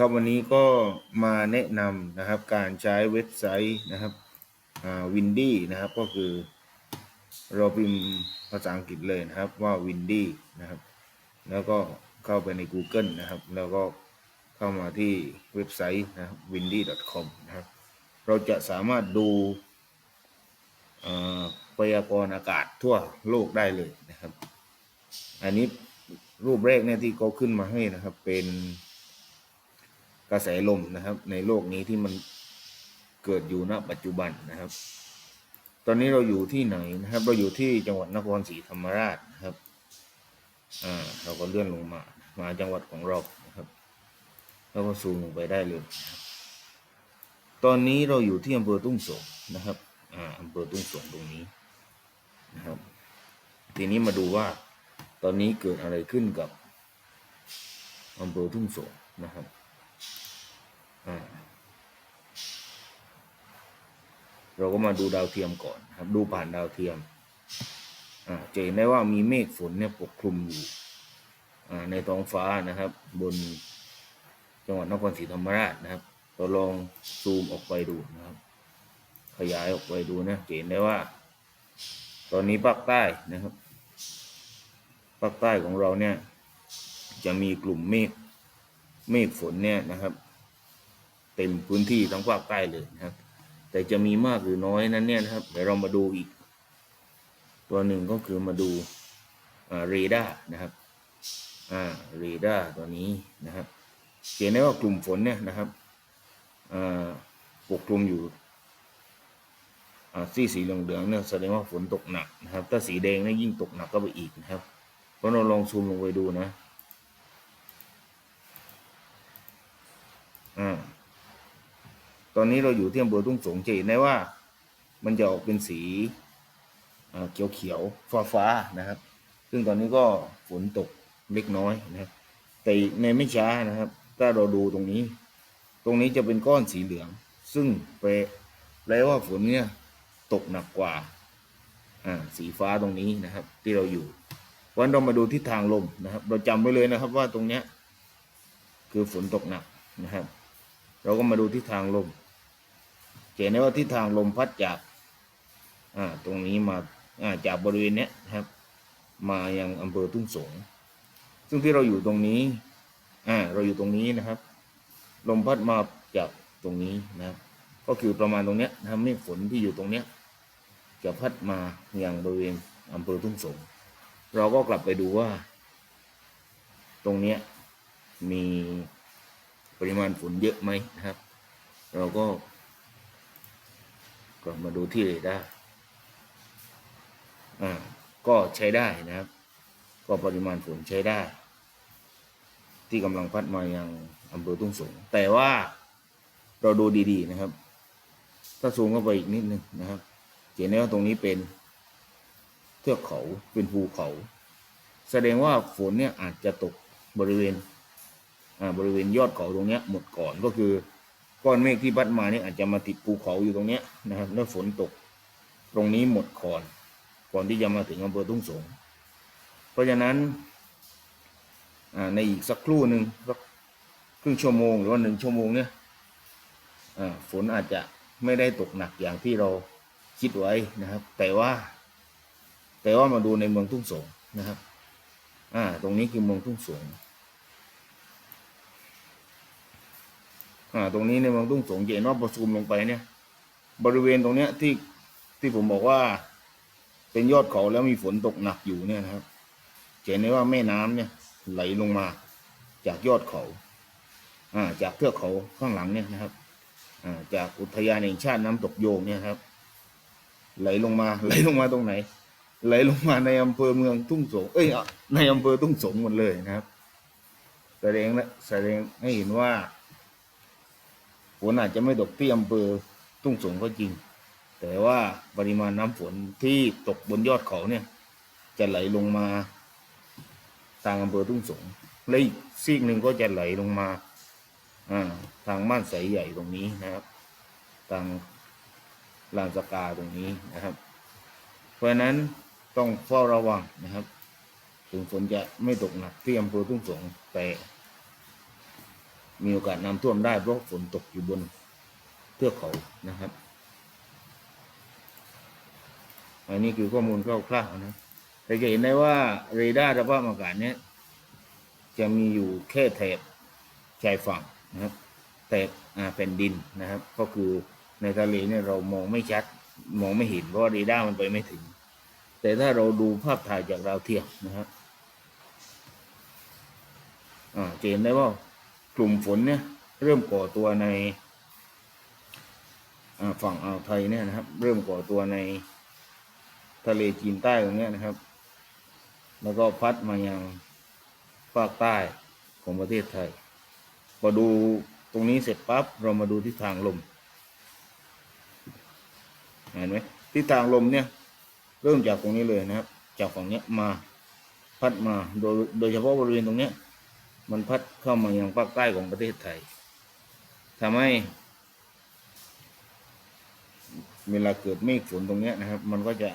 ครับวันนี้ก็มาแนะนำนะครับการใช้เว็บไซต์นะครับวินดี้นะครับก็คือเราพิมพ์ภาษาอังกฤษเลยนะครับว่าวินดี้นะครับ แล้วก็เข้าไปใน Google นะครับ แล้วก็เข้ามาที่เว็บไซต์นะครับ windy.com นะครับ เราจะสามารถดูอ่อพยากรณ์อากาศทั่วโลกได้เลยนะครับ อันนี้รูปแรกเนี่ยที่เขาขึ้นมาให้นะครับเป็น กระแสลมนะครับ ในโลกนี้ที่มันเกิดอยู่ณปัจจุบันนะครับ ตอนนี้เราอยู่ที่ไหนนะครับ เราอยู่ที่จังหวัดนครศรีธรรมราชนะครับอ่าเราก็เลื่อนลงมามาจังหวัดของเรานะครับแล้วก็ซูมลงไปได้เลยตอนนี้เราอยู่ที่อำเภอทุ่งสงนะครับอ่าอำเภอทุ่งสงตรงนี้นะครับ ทีนี้มาดูว่าตอนนี้เกิดอะไรขึ้นกับอำเภอทุ่งสงนะครับ เราก็มาดูดาวเทียมก่อนครับ ดูผ่านดาวเทียมอ่าจะเห็นได้ว่ามีเมฆฝนเนี่ยปกคลุมอยู่อ่าในท้องฟ้านะครับ บนจังหวัดนครศรีธรรมราชนะครับเราลองซูมออกไปดูนะครับ ขยายออกไปดูนะเห็นได้ว่า ตอนนี้ภาคใต้นะครับภาคใต้ของเราเนี่ย จะมีกลุ่มเมฆเมฆฝนเนี่ยนะครับ เต็มพื้นที่ทั้งภาคใต้เลยนะครับ แต่จะมีมากหรือน้อยนั้นเนี่ยนะครับเดี๋ยวเรามาดูอีก ตัวหนึ่งก็คือมาดูเรดาร์นะครับอ่าเรดาร์ตัวนี้นะครับเห็นได้ว่ากลุ่มฝนเนี่ยนะครับปกคลุมอยู่อ่สีสีเหลืองๆเนี่ยแสดงว่าฝนตกหนักนะครับ ถ้าสีแดงเนี่ยยิ่งตกหนักก็ไปอีกนะครับ เพราะเราลองซูมลงไปดูนะ อ่า ตอนนี้เราอยู่ที่อำเภอทุ่งสงจะเห็นได้ว่า มันจะออกเป็นสีเขียวเขียวฟ้าฟ้าๆนะครับ ซึ่งตอนนี้ก็ฝนตกเล็กน้อยนะครับ แต่ในไม่ช้านะครับ ถ้าเราดูตรงนี้ ตรงนี้จะเป็นก้อนสีเหลือง ซึ่งแปลแปลว่าฝนเนี่ยตกหนักกว่าสีฟ้าตรงนี้นะครับ ที่เราอยู่วันเรามาดูทิศทางลมนะครับ เราจำไว้เลยนะครับว่าตรงเนี้ยคือฝนตกหนักนะครับ เราก็มาดูทิศทางลม เห็นได้ว่าทิศทางลมพัดจากอ่าตรงนี้มาอ่าจากบริเวณเนี้ยนะครับ มายังอำเภอทุ่งสง ซึ่งที่เราอยู่ตรงนี้อ่าเราอยู่ตรงนี้นะครับ ลมพัดมาจากตรงนี้นะครับ ก็คือประมาณตรงเนี้ยนะครับเมฆฝนที่อยู่ตรงเนี้ยจะพัดมาอยังบริเวณอำเภอทุ่งสง เราก็กลับไปดูว่า ตรงเนี้ยมีปริมาณฝนเยอะไหมนะครับ เราก็ กลับมาดูที่เรดาร์อ่าก็ใช้ได้นะครับ ก็ปริมาณฝนใช้ได้ ที่กำลังพัดมายังอำเภอทุ่งสง แต่ว่าเราดูดีๆนะครับ ถ้าซูมเข้าไปอีกนิดนึงนะครับเห็นได้ว่าตรงนี้เป็นเทือกเขาเป็นภูเขา แสดงว่าฝนเนี่ยอาจจะตกบริเวณบริเวณยอดเขาตรงเนี้ยหมดก่อนก็คือ ก้อนเมฆที่พัดมาเนี่ยอาจจะมาติดภูเขาอยู่ตรงเนี้ยนะครับ แล้วฝนตกตรงนี้หมดก่อน ก่อนที่จะมาถึงอำเภอทุ่งสง เพราะฉะนั้นในอีกสักครู่หนึ่งสักครึ่งชั่วโมงหรือว่าหนึ่งชั่วโมงเนี่ยฝนอาจจะไม่ได้ตกหนักอย่างที่เราคิดไว้นะครับ แต่ว่า แต่ว่ามาดูในเมืองทุ่งสงนะครับ อ่า ตรงนี้คือเมืองทุ่งสง อ่า ตรงนี้ในเมืองทุ่งสงเห็นว่าพอซูมลงไปเนี่ย บริเวณตรงเนี้ยที่ที่ผมบอกว่า เป็นยอดเขาแล้วมีฝนตกหนักอยู่เนี่ยนะครับเห็นได้ว่าแม่น้ำเนี่ย ไหลลงมา จากยอดเขา อ่า จากเทือกเขาข้างหลังเนี่ยนะครับ อ่า จากอุทยานแห่งชาติน้ำตกโยงเนี่ยครับ ไหลลงมา ไหลลงมาตรงไหน ไหลลงมาในอำเภอเมืองทุ่งสง เอ้ยในอำเภอทุ่งสงหมดเลยนะครับ แสดงนะแสดงให้เห็นว่า ฝนอาจจะไม่ตกที่อำเภอทุ่งสงก็จริง แต่ว่าปริมาณน้ำฝนที่ตกบนยอดเขาเนี่ย จะไหลลงมาทางอำเภอทุ่งสงและอีกซีกหนึ่งก็จะไหลลงมาทางบ้านใสใหญ่ตรงนี้นะครับ ทางลานสกาตรงนี้นะครับ เพราะฉะนั้นต้องเฝ้าระวังนะครับ ถึงฝนจะไม่ตกหนักที่อำเภอทุ่งสงแต่ มีโอกาสน้ำท่วมได้เพราะฝนตกอยู่บนเทือกเขานะครับ อันนี้คือข้อมูลคร่าวๆนะแต่จะเห็นได้ว่าเรดาร์สภาพอากาศเนี้ยจะมีอยู่แค่แถบชายฝั่งนะครับแถบแผ่นดินนะครับ ก็คือในทะเลเนี่ยเรามองไม่ชัดมองไม่เห็นเพราะว่าเรดาร์มันไปไม่ถึง แต่ถ้าเราดูภาพถ่ายจากดาวเทียมนะครับอ่าจะเห็นได้ว่า กลุ่มฝนเนี่ยเริ่มก่อตัวในฝั่งอ่าวไทยเนี่ยนะครับ เริ่มก่อตัวในทะเลจีนใต้ตรงเนี้ยนะครับ แล้วก็พัดมายังภาคใต้ของประเทศไทยพอดูตรงนี้เสร็จปั๊บเรามาดูทิศทางลมเห็นไหมทิศทางลมเนี่ยเริ่มจากตรงนี้เลยนะครับ จากฝั่งนี้มาพัดมาโดยโดยเฉพาะบริเวณตรงเนี้ย มันพัดเข้ามายังภาคใต้ของประเทศไทยทำให้เวลาเกิดเมฆฝนตรงเนี้ยนะครับ มันก็จะ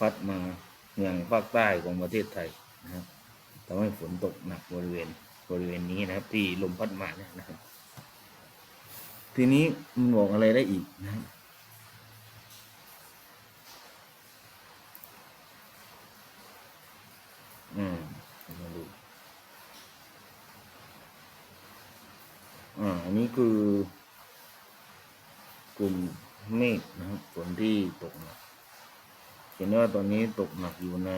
พัดมาอย่างภาคใต้ของประเทศไทยนะครับทำให้ฝนตกหนักบริเวณบริเวณนี้นะครับ ที่ลมพัดมาเนี่ยนะครับ ทีนี้มันบอกอะไรได้อีกนะครับ อืมมาดูอ่า อันนี้คือกลุ่มเมฆนะครับฝนที่ตกหนักเห็นว่าตอนนี้ตกหนักอยู่ใน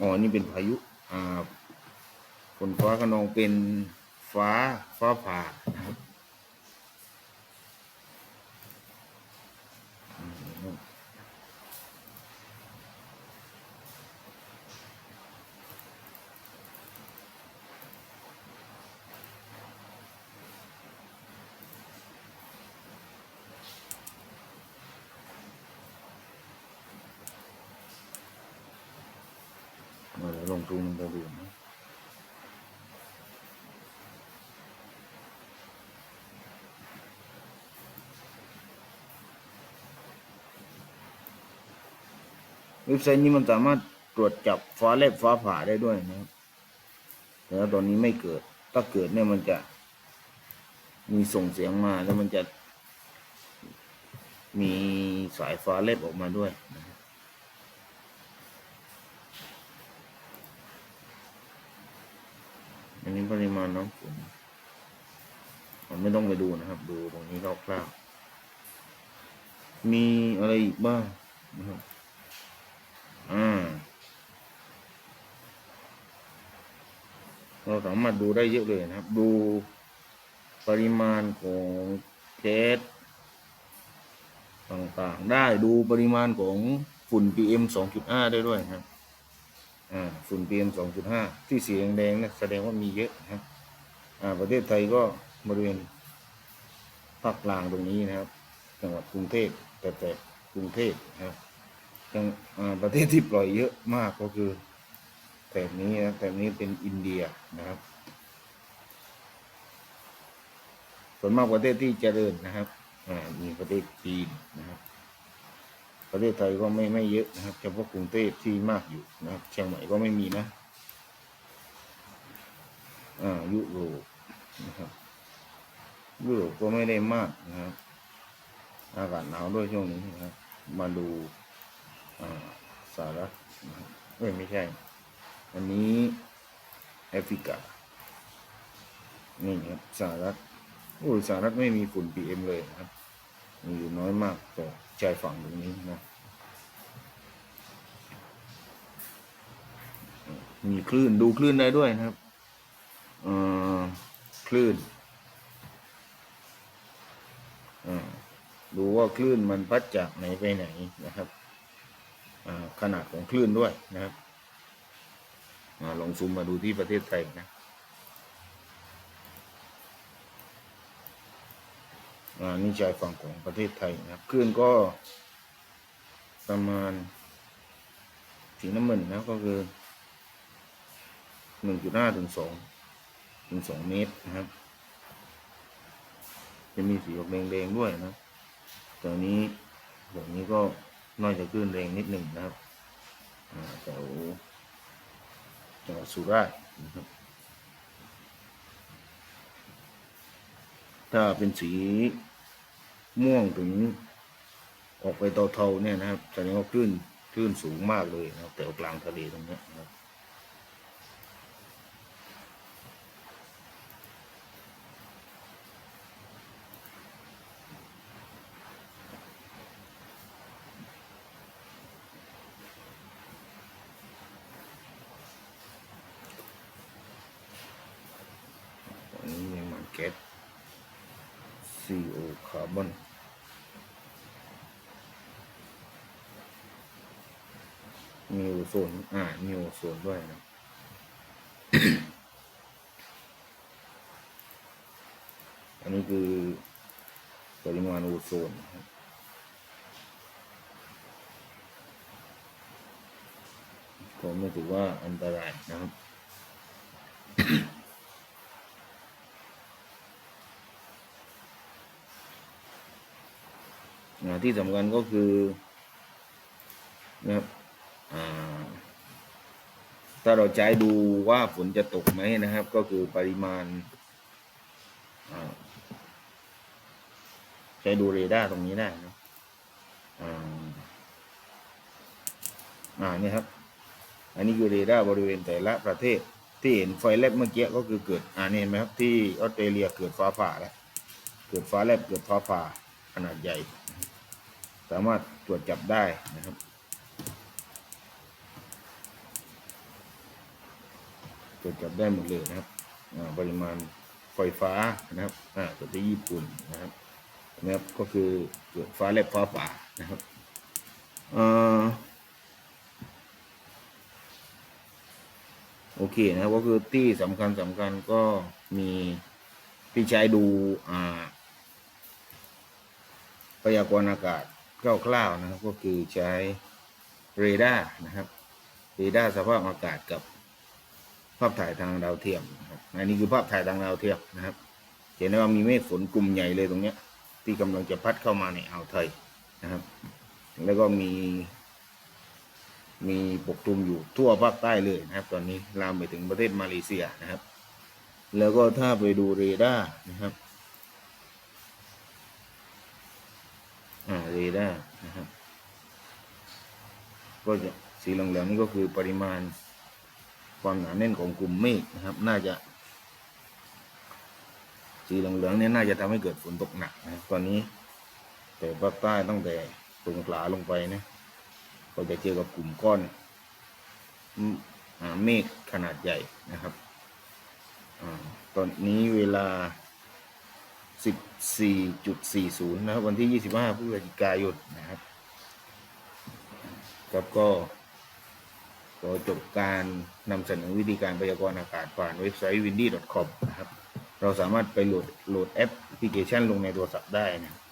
อ๋อ นี่เป็นพายุ อ่าฝนฟ้าขนองเป็นฟ้าฟ้าผ่านะครับอืม มาเดี๋ยวลงทุนมันจะดูนะเว็บไซต์นี้มันสามารถตรวจจับฟ้าแลบฟ้าผ่าได้ด้วยนะครับ แต่ว่าตอนนี้ไม่เกิด ถ้าเกิดเนี่ยมันจะ มีส่งเสียงมาแล้วมันจะ มีสายฟ้าแลบออกมาด้วยนะครับ อันนี้ปริมาณน้ำฝนผมไม่ต้องไปดูนะครับ ดูตรงนี้คร่าวๆมีอะไรอีกบ้างนะครับอ่าเราสามารถดูได้เยอะเลยนะครับ ดูปริมาณของแก๊สต่างๆ ได้ดูปริมาณของฝุ่น PM 2.5 ได้ด้วยนะครับ อ่าฝุ่น PM 2.5ที่สีแดงๆนี่ยแสดงว่ามีเยอะนะอ่าประเทศไทยก็บริเวณภาคกลางตรงนี้นะครับ จังหวัดกรุงเทพแต่แต่กรุงเทพนะครับจังอ่าประเทศที่ปล่อยเยอะมากก็คือแถบนี้นะแถบนี้เป็นอินเดียนะครับ ส่วนมากประเทศที่เจริญนะครับอ่ามีประเทศจีนนะครับ ประเทศไทยก็ไม่ไม่เยอะนะครับเฉพาะกรุงเทพที่มากอยู่นะครับเชียงใหม่ก็ไม่มีนะอ่ายุโรปนะครับยุโรปก็ไม่ได้มากนะครับ อากาศหนาวด้วยช่วงนี้นะครับ มาดูอ่าสหรัฐนะครับเอ้ยไม่ใช่ อันนี้แอฟริกานี่ครับสหรัฐโอ้สหรัฐไม่มีฝุ่น PM เลยนะครับ มีอยู่น้อยมากแต่ ชายฝั่งตรงนี้นะ มีคลื่นดูคลื่นได้ด้วยนะครับเอ่อคลื่นอ่าดูว่าคลื่นมันพัดจากไหนไปไหนนะครับอ่าขนาดของคลื่นด้วยนะครับอาลองซูมมาดูที่ประเทศไทยนะอ่า นี่ชายฝั่งของประเทศไทยนะครับคลื่นก็ประมาณสีน้ำมันนะก็คือหนึ่งจุดห้าถึงสองถึงสองเมตรนะครับ จะมีสีออกแดงๆด้วยนะแต่อันนี้แบบนี้ก็น่าจะขึ้นแรงนิดหนึ่งนะครับแถวจังหวัดสุราษฎร์นะครับ ถ้าเป็นสีม่วงถึง ออกไปเทาๆเนี่ยนะครับแสดงว่าคลื่นคลื่นสูงมากเลยนะครับแถวกลางทะเลตรงเนี้ยนะครับอันนี้มีมันแก๊ส CO คาร์บอนมีโอโซนอ่ามีโอโซนด้วยนะอันนี้คือปริมาณโอโซนนะครับก็ไม่ถือว่าอันตรายนะครับ ที่สำคัญก็คือนะครับถ้าเราใช้ดูว่าฝนจะตกไหมนะครับ ก็คือปริมาณใช้ดูเรดาร์ตรงนี้ได้นะอ่าอ่านี่ครับ อันนี้คือเรดาร์บริเวณแต่ละประเทศที่เห็นไฟแลบเมื่อกี้ก็คือเกิดอ่านี่เห็นไหมครับที่ออสเตรเลียเกิดฟ้าผ่าแล้วเกิดฟ้าแลบเกิดฟ้าผ่าขนาดใหญ่ามารถตรวจจับได้นะครับตรวจจับได้หมดเลยนะครับปริมาณไฟฟ้านะครับตัวที่ญี่ปุ่นนะครับนะครับก็คือเกิดฟ้าแลบฟ้าผ่านะครับอโอเคนะครับก็คือที่สำคัญสำคัญก็มีที่ใช้ดูอ่าพยากรณ์อากาศ คร่าวๆนะครับก็คือใช้เรดาร์นะครับเรดาร์สภาพอากาศกับภาพถ่ายทางดาวเทียมนะครับอันนี้คือภาพถ่ายทางดาวเทียมนะครับเห็นได้ว่ามีเมฆฝนกลุ่มใหญ่เลยตรงเนี้ย ที่กำลังจะพัดเข้ามาในอ่าวไทยนะครับ แล้วก็มี มีปกคลุมอยู่ทั่วภาคใต้เลยนะครับ ตอนนี้ลามไปถึงประเทศมาเลเซียนะครับ แล้วก็ถ้าไปดูเรดาร์นะครับ อ่า เรดาร์นะครับก็จะสีเหลืองๆนี่ก็คือปริมาณความหนาแน่นของกลุ่มเมฆนะครับ น่าจะ สีเหลืองๆเนี่ยน่าจะทำให้เกิดฝนตกหนักนะตอนนี้ แต่ภาคใต้ตั้งแต่ตรงกลาลงไปนี่ยก็จะเจอกับกลุ่มก้อนเมฆขนาดใหญ่นะครับอตอนนี้เวลา 14.40 นะครับ วันที่ 25พฤศจิกายนนะครับ ครับก็ขอจบการนำเสนอวิธีการพยากรณ์อากาศผ่านเว็บไซต์ windy.com นะครับ เราสามารถไปโหลดโหลดแอปพลิเคชันลงในโทรศัพท์ได้นะครับ